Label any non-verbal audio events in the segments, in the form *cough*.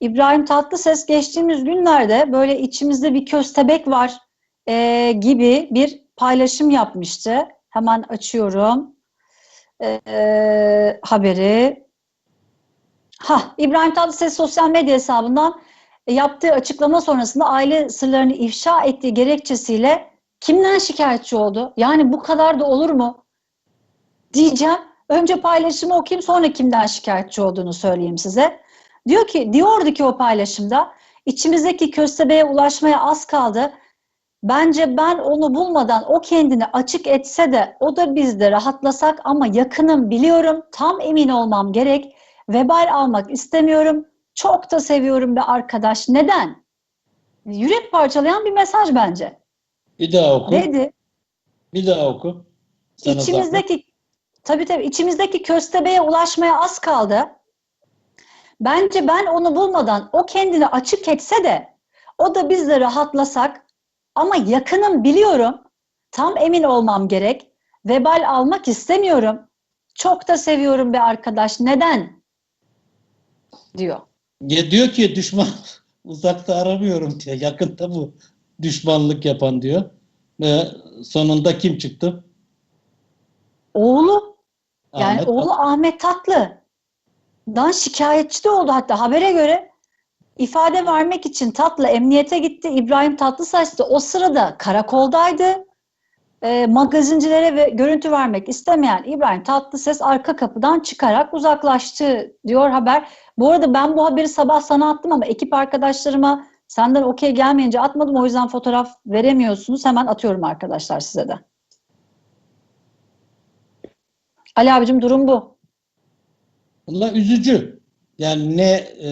İbrahim Tatlıses geçtiğimiz günlerde böyle içimizde bir köstebek var e, gibi bir paylaşım yapmıştı. Hemen açıyorum e, haberi. Ha, İbrahim Tatlıses sosyal medya hesabından yaptığı açıklama sonrasında aile sırlarını ifşa ettiği gerekçesiyle kimden şikayetçi oldu? Yani bu kadar da olur mu? Diyeceğim. Önce paylaşımı okuyayım sonra kimden şikayetçi olduğunu söyleyeyim size. Diyor ki, diyordu ki o paylaşımda içimizdeki köstebeğe ulaşmaya az kaldı. Bence ben onu bulmadan o kendini açık etse de o da bizde rahatlasak ama yakınım biliyorum tam emin olmam gerek. Vebal almak istemiyorum. Çok da seviyorum bir arkadaş. Neden? Yürek parçalayan bir mesaj bence. Bir daha oku. Dedi. Bir daha oku. Sana zahmet. İçimizdeki tabii tabii içimizdeki köstebeğe ulaşmaya az kaldı. Bence ben onu bulmadan o kendini açık etse de o da biz de rahatlasak ama yakınım biliyorum. Tam emin olmam gerek. Vebal almak istemiyorum. Çok da seviyorum bir arkadaş. Neden? diyor. Ya diyor ki düşman *laughs* uzakta aramıyorum diyor. Yakında bu düşmanlık yapan diyor. Ve sonunda kim çıktı? Oğlu yani Ahmet oğlu Ahmet Tatlı dan şikayetçi de oldu hatta habere göre ifade vermek için Tatlı emniyete gitti. İbrahim Tatlısaç da o sırada karakoldaydı. E, magazincilere ve görüntü vermek istemeyen İbrahim Tatlıses arka kapıdan çıkarak uzaklaştı diyor haber. Bu arada ben bu haberi sabah sana attım ama ekip arkadaşlarıma senden okey gelmeyince atmadım. O yüzden fotoğraf veremiyorsunuz. Hemen atıyorum arkadaşlar size de. Ali abicim durum bu. Bunlar üzücü. Yani ne e,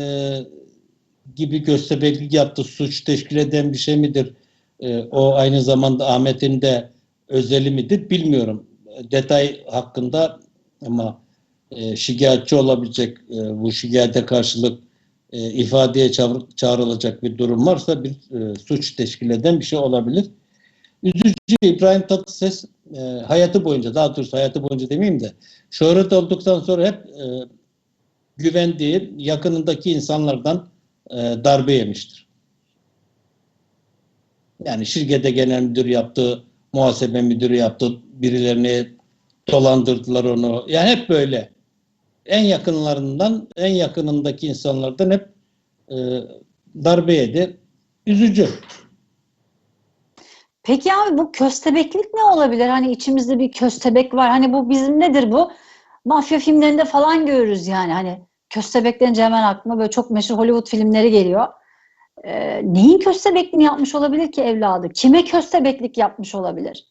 gibi göstebeklik yaptı, suç teşkil eden bir şey midir? E, o aynı zamanda Ahmet'in de özeli midir bilmiyorum. Detay hakkında ama e, şikayetçi olabilecek, e, bu şikayete karşılık e, ifadeye çağrılacak bir durum varsa bir e, suç teşkil eden bir şey olabilir. Üzücü İbrahim Tatlıses e, hayatı boyunca, daha doğrusu hayatı boyunca demeyeyim de, şöhret olduktan sonra hep e, güvendiği yakınındaki insanlardan e, darbe yemiştir. Yani şirkete genel müdür yaptı, muhasebe müdürü yaptı, birilerini dolandırdılar onu. Yani hep böyle. En yakınlarından, en yakınındaki insanlardan hep e, darbe yedi. Üzücü. Peki abi bu köstebeklik ne olabilir? Hani içimizde bir köstebek var. Hani bu bizim nedir bu? Mafya filmlerinde falan görürüz yani. Hani köstebek denince hemen aklıma böyle çok meşhur Hollywood filmleri geliyor. Ee, neyin köstebekliğini yapmış olabilir ki evladı? Kime köstebeklik yapmış olabilir?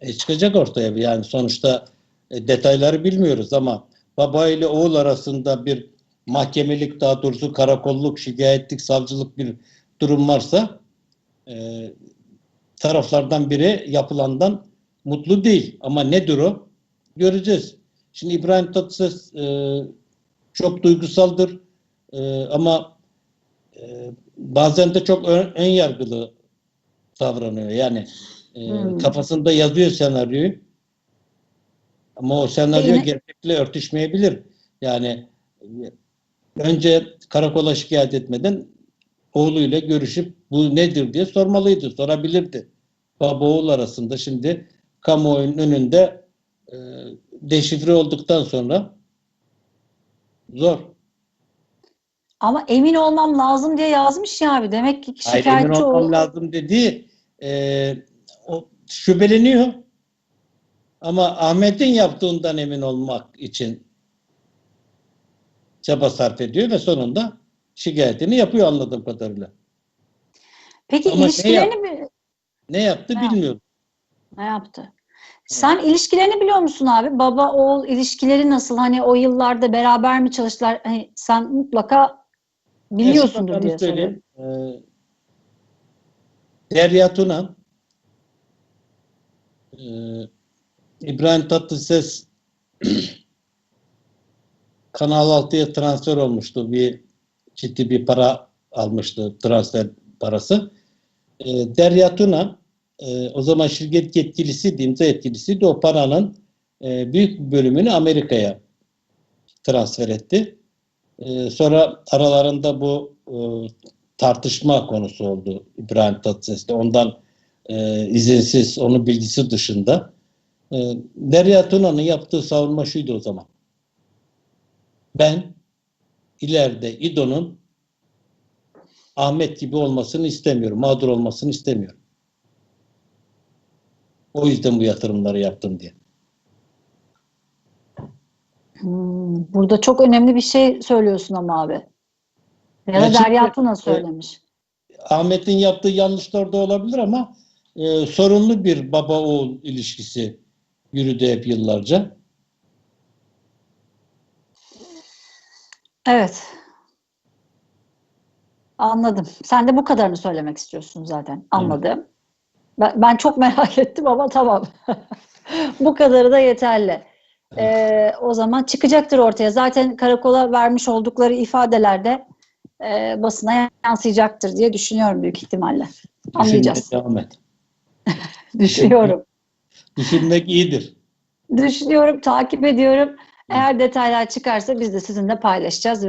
E, çıkacak ortaya yani sonuçta e, detayları bilmiyoruz ama baba ile oğul arasında bir mahkemelik daha doğrusu karakolluk, şikayetlik, savcılık bir durum varsa e, taraflardan biri yapılandan mutlu değil. Ama nedir o? Göreceğiz. Şimdi İbrahim Tatlıses e, çok duygusaldır E, ama e, bazen de çok ön, ön yargılı davranıyor. Yani e, Hmm. kafasında yazıyor senaryoyu ama o senaryo Yine- gerçekle örtüşmeyebilir. Yani önce karakola şikayet etmeden oğluyla görüşüp bu nedir diye sormalıydı, sorabilirdi. Baba oğul arasında şimdi kamuoyunun önünde e, deşifre olduktan sonra zor. Ama emin olmam lazım diye yazmış ya abi. Demek ki Hayır emin şikayetçi olmam ol. lazım dediği e, o şüpheleniyor. Ama Ahmet'in yaptığından emin olmak için çaba sarf ediyor ve sonunda şikayetini yapıyor anladığım kadarıyla. Peki Ama ne ilişkilerini mi Ne yaptı Ne yaptı? bilmiyorum. ne yaptı? Sen ilişkilerini biliyor musun abi? Baba oğul ilişkileri nasıl? Hani o yıllarda beraber mi çalıştılar? Hani sen mutlaka biliyorsundur diye söyleyeyim. Ee, Derya Tuna ee, İbrahim Tatlıses *clears throat* Kanal 6'ya transfer olmuştu. Bir ciddi bir para almıştı transfer parası. Ee, Derya Tuna e, o zaman şirket yetkilisiydi, imza yetkilisiydi. O paranın e, büyük bir bölümünü Amerika'ya transfer etti. Ee, sonra aralarında bu e, tartışma konusu oldu İbrahim Tatlıses'le. Ondan e, izinsiz, onun bilgisi dışında. E, Derya Tuna'nın yaptığı savunma şuydu o zaman. Ben ileride İdo'nun Ahmet gibi olmasını istemiyorum, mağdur olmasını istemiyorum. O yüzden bu yatırımları yaptım diye. Hmm, burada çok önemli bir şey söylüyorsun ama abi. Ya da Derya Tuna söylemiş. Ahmet'in yaptığı yanlışlar da olabilir ama e, sorunlu bir baba oğul ilişkisi yürüdü hep yıllarca. Evet. Anladım. Sen de bu kadarını söylemek istiyorsun zaten. Anladım. Ben, ben çok merak *laughs* ettim ama tamam. *laughs* bu kadarı da yeterli. Ee, o zaman çıkacaktır ortaya. Zaten karakola vermiş oldukları ifadelerde e, basına yansıyacaktır diye düşünüyorum büyük ihtimalle. Anlayacağız. Düşünmeye devam et. *laughs* Düşünüyorum. Düşünmek iyidir. Düşünüyorum, takip ediyorum. Eğer detaylar çıkarsa biz de sizinle paylaşacağız